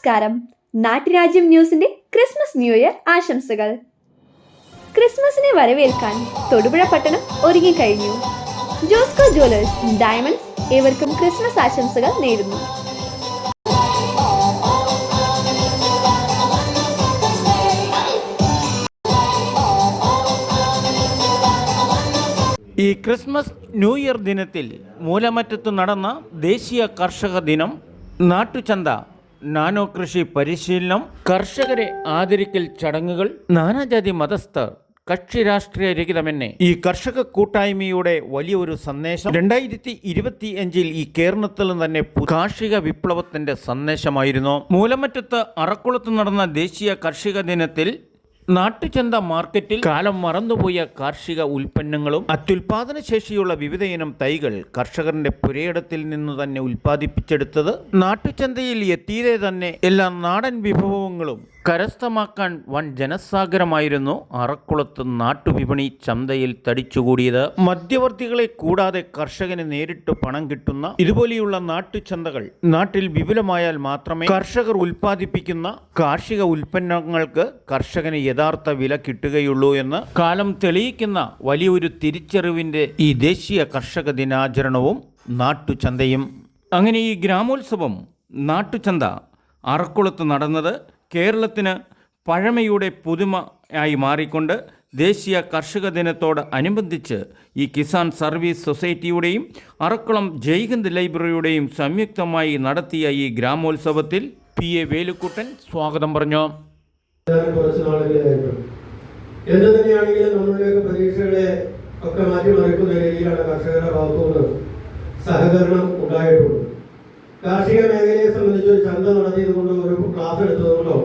നമസ്കാരം. നാട്ടുരാജ്യം ന്യൂസിന്റെ Christmas new year ആശംസകൾ. ക്രിസ്മസിനെ വരവേൽക്കാൻ തൊടുപുഴ പട്ടണം ഒരുങ്ങിക്കഴിഞ്ഞു ജോസ്കോ ജ്വല്ലേഴ്സ് ഡയമണ്ട്സ് ഏവർക്കും ക്രിസ്മസ് ആശംസകൾ നേരുന്നു. ഈ ക്രിസ്മസ് ന്യൂ ഇയർ ദിനത്തിൽ മൂലമറ്റത്ത് നടന്ന ദേശീയ കർഷക ദിനം നാട്ടുചന്ത നാനോ കൃഷി പരിശീലനം കർഷകരെ ആദരിക്കൽ ചടങ്ങുകൾ നാനാജാതി മതസ്ഥർ കക്ഷി രാഷ്ട്രീയ രഹിതമെന്നെ. ഈ കർഷക കൂട്ടായ്മയുടെ വലിയൊരു സന്ദേശം രണ്ടായിരത്തി ഇരുപത്തി അഞ്ചിൽ ഈ കേരളത്തിൽ തന്നെ കാർഷിക വിപ്ലവത്തിന്റെ സന്ദേശമായിരുന്നു. മൂലമറ്റത്ത് അറക്കുളത്ത് നടന്ന ദേശീയ കർഷക ദിനത്തിൽ നാട്ടുചന്ത മാർക്കറ്റിൽ കാലം മറന്നുപോയ കാർഷിക ഉൽപ്പന്നങ്ങളും അത്യുൽപാദന ശേഷിയുള്ള വിവിധയിനം തൈകൾ കർഷകരുടെ പുരയിടത്തിൽ നിന്ന് തന്നെ ഉൽപ്പാദിപ്പിച്ചെടുത്തത് നാട്ടുചന്തയിൽ എത്തിയതേ തന്നെ എല്ലാ നാടൻ വിഭവങ്ങളും കരസ്ഥമാക്കാൻ വൻ ജനസാഗരമായിരുന്നു അറക്കുളത്ത് നാട്ടുവിപണി ചന്തയിൽ തടിച്ചുകൂടിയത്. മധ്യവർത്തികളെ കൂടാതെ കർഷകന് നേരിട്ട് പണം കിട്ടുന്ന ഇതുപോലെയുള്ള നാട്ടുചന്തകൾ നാട്ടിൽ വിപുലമായാൽ മാത്രമേ കർഷകർ ഉൽപ്പാദിപ്പിക്കുന്ന കാർഷിക ഉൽപ്പന്നങ്ങൾക്ക് കർഷകന് യഥാർത്ഥ വില കിട്ടുകയുള്ളൂ എന്ന് കാലം തെളിയിക്കുന്ന വലിയൊരു തിരിച്ചറിവിന്റെ ഈ ദേശീയ കർഷക ദിനാചരണവും നാട്ടുചന്തയും അങ്ങനെ ഈ ഗ്രാമോത്സവം നാട്ടുചന്ത അറക്കുളത്ത് നടന്നത് കേരളത്തിന് പഴമയുടെ പുതുമ ആയി മാറിക്കൊണ്ട് ദേശീയ കർഷക ദിനത്തോട് അനുബന്ധിച്ച് ഈ കിസാൻ സർവീസ് സൊസൈറ്റിയുടെയും അറക്കുളം ജയ്ഹിന്ദ് ലൈബ്രറിയുടെയും സംയുക്തമായി നടത്തിയ ഈ ഗ്രാമോത്സവത്തിൽ പി എ വേലുക്കുട്ടൻ സ്വാഗതം പറഞ്ഞു. എന്ത് തന്നെയാണെങ്കിലും നമ്മളുടെയൊക്കെ പ്രതീക്ഷകളെ ഒക്കെ മാറ്റിമറിക്കുന്ന രീതിയിലാണ് കർഷകരുടെ ഭാഗത്തുനിന്ന് സഹകരണം ഉണ്ടായിട്ടുള്ളത്. കാർഷിക മേഖലയെ സംബന്ധിച്ച് ഒരു ചന്ത നടത്തിയതുകൊണ്ടോ ഒരു ക്ലാസ് എടുത്തതുകൊണ്ടോ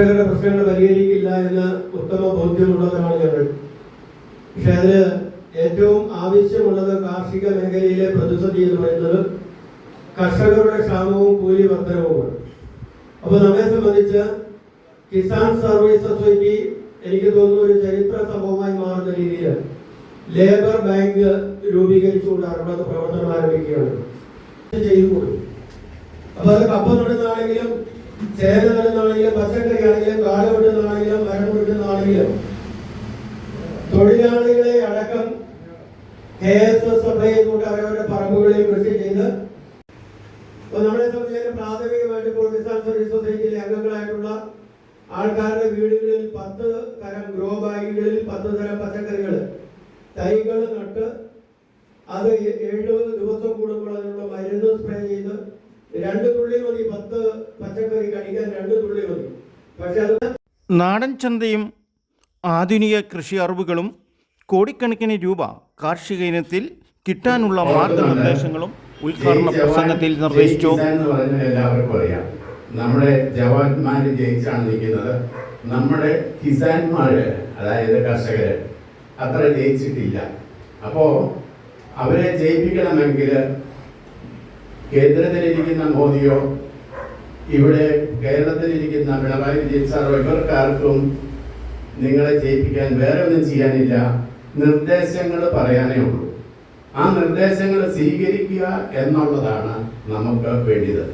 കർഷകരുടെ പ്രശ്നങ്ങൾ പരിഹരിക്കില്ല എന്ന ഉത്തമ ബോധ്യമുള്ളവരാണ് ഞങ്ങൾ. പക്ഷെ അതിന് ഏറ്റവും ആവശ്യമുള്ളത് കാർഷിക മേഖലയിലെ പ്രതിസന്ധി എന്ന് പറയുന്നത് കർഷകരുടെ ക്ഷാമവും കൂലി വർധനവുമാണ് അപ്പോൾ നമ്മെ സംബന്ധിച്ച് കിസാൻ സർവീസ് സൊസൈറ്റി എനിക്ക് തോന്നുന്നു ഒരു ചരിത്ര സംഭവമായി മാറുന്ന രീതിയിൽ ലേബർ ബാങ്ക് രൂപീകരിച്ചുകൊണ്ട് അറുപത് പ്രവർത്തനം ആരംഭിക്കുകയാണ്. ചെയ്തു കൊടുക്കും അപ്പൊ അത് കപ്പ നടുന്നതാണെങ്കിലും ചേന നടുന്നതാണെങ്കിലും പച്ചക്കറി ആണെങ്കിലും കാട് വെട്ടുന്നതാണെങ്കിലും മരം വെട്ടുന്നതാണെങ്കിലും തൊഴിലാളികളെ അടക്കം കെ എസ് എസ് സപ്ലൈ ചെയ്തുകൊണ്ട് അവരവരുടെ പറമ്പുകളിൽ കൃഷി ചെയ്ത് നമ്മളെ സംബന്ധിച്ച് പ്രാഥമികമായിട്ട് ഇപ്പോൾ കിസാൻ സർവീസ് സൊസൈറ്റിയിലെ അംഗങ്ങളായിട്ടുള്ള ആൾക്കാരുടെ വീടുകളിൽ പത്ത് തരം ഗ്രോ ബാഗുകളിൽ പത്ത് തരം പച്ചക്കറികൾ തൈകൾ നട്ട് അത് എഴുപത് ദിവസം കൂടുമ്പോൾ അതിനുള്ള മരുന്ന് സ്പ്രേ ചെയ്ത് രണ്ട് തുള്ളി മതി പത്ത് പച്ചക്കറി കഴിക്കാൻ രണ്ട് തുള്ളി മതി. പക്ഷെ അത് നാടൻ ചന്തയും ആധുനിക കൃഷി അറിവുകളും കോടിക്കണക്കിന് രൂപ കാർഷിക ഇനത്തിൽ കിട്ടാനുള്ള മാർഗനിർദ്ദേശങ്ങളും ഉദ്ഘാടന പ്രസംഗത്തിൽ നിർദ്ദേശിച്ചു എല്ലാവർക്കും അറിയാം. നമ്മുടെ ജവാന്മാര് ജയിച്ചാണ് നിൽക്കുന്നത്. നമ്മുടെ കിസാൻമാര് അതായത് കർഷകര് അത്ര ജയിച്ചിട്ടില്ല. അപ്പോ അവരെ ജയിപ്പിക്കണമെങ്കിൽ കേന്ദ്രത്തിലിരിക്കുന്ന മോദിയോ ഇവിടെ കേരളത്തിലിരിക്കുന്ന പിണറായി വിജയൻ സാറോ ഇവർക്കാർക്കും നിങ്ങളെ ജയിപ്പിക്കാൻ വേറെ ഒന്നും ചെയ്യാനില്ല. നിർദ്ദേശങ്ങൾ പറയാനേ ഉള്ളൂ. ആ നിർദ്ദേശങ്ങൾ സ്വീകരിക്കുക എന്നുള്ളതാണ് നമുക്ക് വേണ്ടത്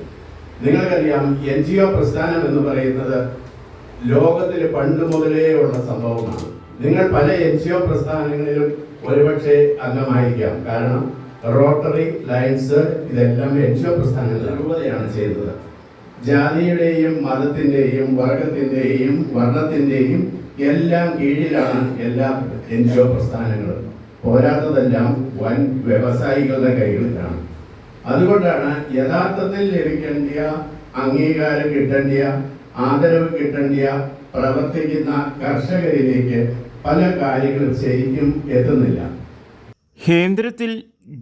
നിങ്ങൾക്കറിയാം എൻ ജി ഒ പ്രസ്ഥാനം എന്ന് പറയുന്നത് ലോകത്തിൽ പണ്ട് മുതലേ ഉള്ള സംഭവമാണ്. നിങ്ങൾ പല എൻ ജി ഒ പ്രസ്ഥാനങ്ങളിലും ഒരുപക്ഷെ അംഗമായിരിക്കാം. കാരണം റോട്ടറി ലയൻസ് ഇതെല്ലാം എൻജിഒ പ്രസ്ഥാനങ്ങളിലൂടെയാണ് രൂപതയാണ് ചെയ്തത്. ജാതിയുടെയും മതത്തിന്റെയും വർഗത്തിന്റെയും വർണത്തിന്റെയും എല്ലാം കീഴിലാണ് എല്ലാ എൻജിഒ പ്രസ്ഥാനങ്ങളും. പോരാത്തതെല്ലാം വൻ വ്യവസായികളുടെ കൈകളിലാണ്. അതുകൊണ്ടാണ് യഥാർത്ഥത്തിൽ ലഭിക്കേണ്ട അംഗീകാരം കിട്ടേണ്ട ആദരവ് കിട്ടേണ്ട പ്രവർത്തിക്കുന്ന കർഷകരിലേക്ക് പല കാര്യങ്ങളും ശരിക്കും എത്തുന്നില്ല. കേന്ദ്രത്തിൽ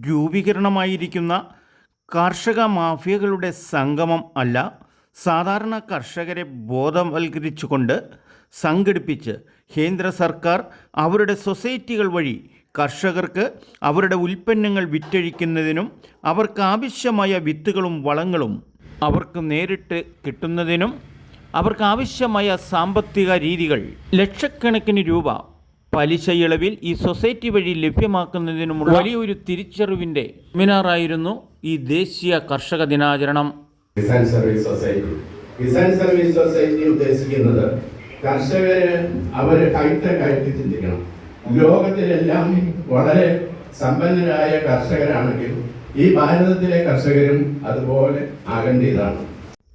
രൂപീകരണമായിരിക്കുന്ന കാർഷിക മാഫിയകളുടെ സംഗമം അല്ല സാധാരണ കർഷകരെ ബോധവൽക്കരിച്ചുകൊണ്ട് സംഘടിപ്പിച്ച് കേന്ദ്ര സർക്കാർ അവരുടെ സൊസൈറ്റികൾ വഴി കർഷകർക്ക് അവരുടെ ഉൽപ്പന്നങ്ങൾ വിറ്റഴിക്കുന്നതിനും അവർക്ക് ആവശ്യമായ വിത്തുകളും വളങ്ങളും അവർക്ക് നേരിട്ട് കിട്ടുന്നതിനും അവർക്ക് ആവശ്യമായ സാമ്പത്തിക രീതികൾ ലക്ഷക്കണക്കിന് രൂപ പലിശ ഇളവിൽ ഈ സൊസൈറ്റി വഴി ലഭ്യമാക്കുന്നതിനുമുള്ള വലിയൊരു തിരിച്ചറിവിന്റെ സെമിനാറായിരുന്നു ഈ ദേശീയ കർഷക ദിനാചരണം. Kisan service society Kisan service society ഉദ്ദേശിക്കുന്നത് കർഷകര് അവർ ഹൈടെക് ആയിട്ട് ചിന്തിക്കണം. ലോകത്തിലെല്ലാം വളരെ സമ്പന്നരായ കർഷകരാണെങ്കിൽ ഈ ഭാരതത്തിലെ കർഷകരും അതുപോലെ ആകേണ്ടതാണ്.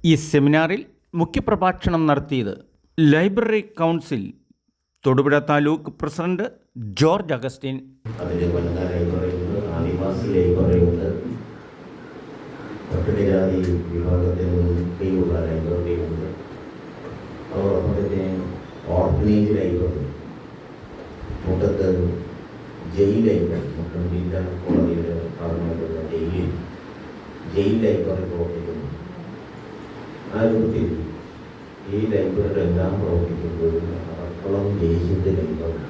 ഈ സെമിനാറിൽ മുഖ്യപ്രഭാഷണം നടത്തിയത് library council Thodupuzha taluk president George Augustine. പട്ടികജാതി വിഭാഗത്തിന് മുൻകൈയുള്ള ലൈബ്രറിയുണ്ട് അതോടൊപ്പം തന്നെ ഓർഫനേജ് ലൈബ്രറി മുട്ടത്ത് ജയിൽ ലൈബ്രറി മുട്ടം ജില്ലാ കോടതിയിൽ ഭാഗമായിട്ടുള്ള ജയിലിൽ ജയിൽ ലൈബ്രറി പ്രവർത്തിക്കുന്നു. ആ രൂപത്തിൽ ഈ ലൈബ്രറിയുടെ എല്ലാം അറക്കളം ദേശീയ ലൈബ്രറി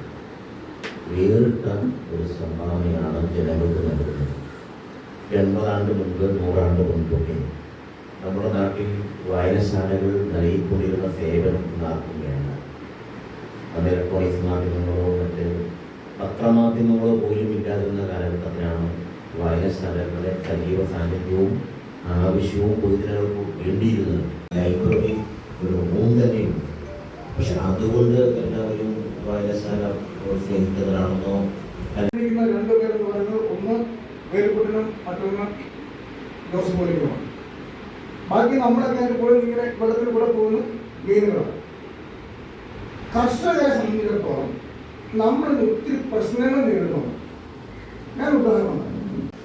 വേറിട്ട ഒരു സംഭാവനയാണ് ജനങ്ങൾക്ക് നൽകുന്നത്. എൺപതാണ്ട് മുൻപ് നൂറാണ്ട് മുൻപൊക്കെ നമ്മുടെ നാട്ടിൽ വായനശാലകൾ നൽകിക്കൊണ്ടിരുന്ന സേവനം നടക്കുകയാണ് അത് ഇലക്ട്രോണിക്സ് മാധ്യമങ്ങളോ മറ്റ് പത്രമാധ്യമങ്ങളോ പോലും ഇല്ലാതിരുന്ന കാലഘട്ടത്തിലാണ് വായനശാലകളുടെ സജീവ സാന്നിധ്യവും ആവശ്യവും പൊതുജനങ്ങൾക്ക് വേണ്ടിയിരുന്നത്. ലൈബ്രറി ഒരു റൂം തന്നെയുണ്ട് പക്ഷെ അതുകൊണ്ട് എല്ലാവരും വായനശാലോ പോലിക്കുമാണ് ബാക്കി നമ്മളൊക്കെ എപ്പോഴും ഇങ്ങനെ വെള്ളത്തിൽ കൂടെ പോകുന്ന മീനുകളാണ് കർഷകരെ സംബന്ധിച്ചിടത്തോളം നമ്മൾ ഒത്തിരി പ്രശ്നങ്ങൾ നേരിടുന്നു ഞാൻ ഉദാഹരണം.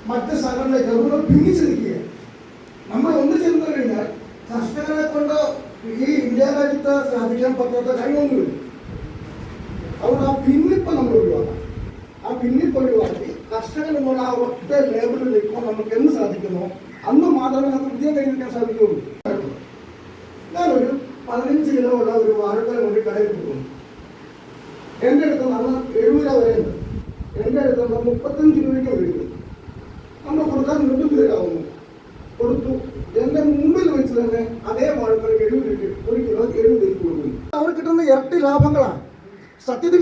മറ്റ് സംഘടന ഗവർണർ ഭിന്നിച്ച് നമ്മൾ ഒന്ന് ചെന്ന് കഴിഞ്ഞാൽ കർഷകരെ കൊണ്ട് ഈ ഇന്ത്യ രാജ്യത്ത് സ്ഥാപിക്കാൻ പറ്റാത്ത കഴിവൊന്നുമില്ല അതുകൊണ്ട് ആ ഭിന്നിപ്പ് നമ്മൾ ഒഴിവാക്കണം. ആ ഭിന്നിപ്പ് ഒഴിവാക്കി കർഷകൻ എന്നുള്ള ആ ഒറ്റ ലേബലിൽ നിൽക്കുമ്പോൾ നമുക്ക് എന്ന് സാധിക്കുന്നു? അന്ന് മാത്രമേ നമുക്ക് വിജയം കൈവരിക്കാൻ സാധിക്കുകയുള്ളൂ. ഞാനൊരു പതിനഞ്ച് കിലോ ഉള്ള ഒരു വാഴക്കൊല കൊണ്ട് കടയിൽ പോകുന്നു. എന്റെ അടുത്ത് നമ്മൾ എഴുപത് രൂപ വരെ ഉണ്ട്. എന്റെ അടുത്ത് നമ്മൾ മുപ്പത്തഞ്ച് രൂപയ്ക്ക് മേടിക്കുന്നു നമ്മൾ കൊടുക്കാൻ നിർബന്ധിതരാകുന്നു കൊടുത്തു എന്റെ മുമ്പിൽ വെച്ച് തന്നെ അതേ വാഴക്കൊല എഴുപത് രൂപയ്ക്ക് ഒരു കിലോ എഴുപത് രൂപയ്ക്ക് കൊടുക്കുന്നു അവർ കിട്ടുന്ന ഇരട്ടി ലാഭങ്ങളാണ്. സത്യത്തിൽ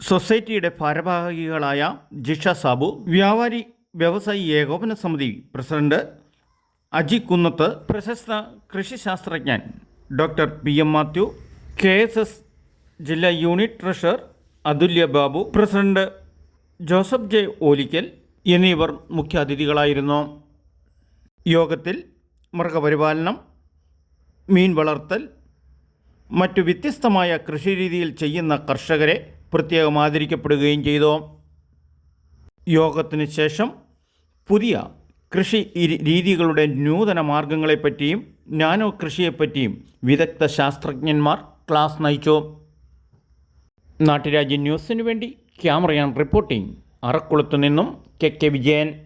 സൊസൈറ്റിയുടെ ഭാരവാഹികളായ ജിഷ സാബു വ്യാപാരി വ്യവസായി ഏകോപന സമിതി പ്രസിഡന്റ് അജി കുന്നത്ത് പ്രശസ്ത കൃഷിശാസ്ത്രജ്ഞൻ doctor P M Mathew K S S ജില്ലാ unit treasurer Athulya Babu president Joseph J Olickal എന്നിവർ മുഖ്യാതിഥികളായിരുന്നു. യോഗത്തിൽ മൃഗപരിപാലനം മീൻ വളർത്തൽ മറ്റു വ്യത്യസ്തമായ കൃഷിരീതിയിൽ ചെയ്യുന്ന കർഷകരെ പ്രത്യേകം ആദരിക്കപ്പെടുകയും ചെയ്തു. യോഗത്തിന് ശേഷം പുതിയ കൃഷി രീതികളുടെ നൂതന മാർഗങ്ങളെപ്പറ്റിയും നാനോ കൃഷിയെപ്പറ്റിയും വിദഗ്ധ ശാസ്ത്രജ്ഞന്മാർ ക്ലാസ് നയിച്ചു. നാട്ടുരാജ്യ ന്യൂസിനു വേണ്ടി ക്യാമറയാൻ റിപ്പോർട്ടിംഗ് അറക്കുളത്തു നിന്നും കെ കെ വിജയൻ.